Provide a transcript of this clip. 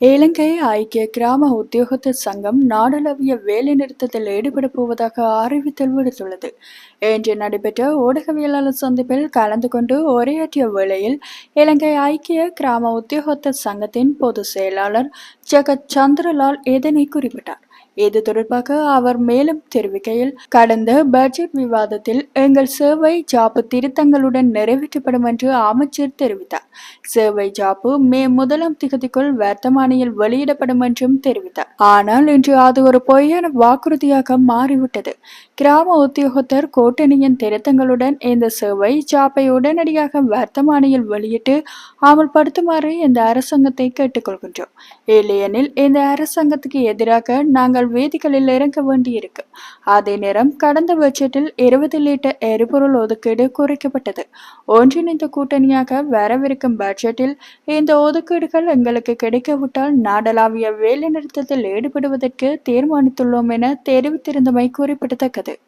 இலங்கை ஐக்கிய கிராம உத்தியோகத்தர் சங்கம் நாடளாவிய வேலைநிறுத்தத்தில் ஈடுபடப் போவதாக அறிவித்தல் விடுத்துள்ளது. இன்று நடைபெற்ற ஊடகவியலாளர் சந்திப்பில் கலந்து கொண்டு உரையாற்றிய வேளையில் இலங்கை ஐக்கிய கிராம உத்தியோகத்தர் சங்கத்தின் பொதுச் செயலாளர் ஜெகத் சந்திரலால் இதனை குறிப்பிட்டார். இது தொடர்பாக அவர் மேலும் தெரிவிக்கையில் கடந்த பட்ஜெட் விவாதத்தில் எங்கள் சேவை ஜாப்பு திருத்தங்களுடன் நிறைவேற்றப்படும் என்று அமைச்சர் தெரிவித்தார். சேவை ஜாப்பு மே முதலாம் திகதிக்குள் வர்த்தமானியில் வெளியிடப்படும் என்றும் தெரிவித்தார். ஆனால் இன்று அது ஒரு பொய்யான வாக்குறுதியாக மாறிவிட்டது. கிராம உத்தியோகத்தர் கூட்டணியின் திருத்தங்களுடன் இந்த சேவை ஜாப்பை உடனடியாக வர்த்தமானியில் வெளியிட்டு அமல்படுத்துமாறு இந்த அரசாங்கத்தை கேட்டுக்கொள்கின்றோம். இல்லையெனில் இந்த அரசாங்கத்துக்கு எதிராக நாங்கள் நாங்கள் வீதிகளில் இறங்க வேண்டியிருக்கு. அதே நேரம் கடந்த பட்ஜெட்டில் இருபது லிட்டர் எரிபொருள் ஒதுக்கீடு குறைக்கப்பட்டது. ஒன்றிணைந்த கூட்டணியாக வரவிருக்கும் பட்ஜெட்டில் இந்த ஒதுக்கீடுகள் எங்களுக்கு கிடைக்காவிட்டால் நாடளாவிய வேலைநிறுத்தத்தில் ஈடுபடுவதற்கு தீர்மானித்துள்ளோம் என தெரிவித்திருந்தமை குறிப்பிடத்தக்கது.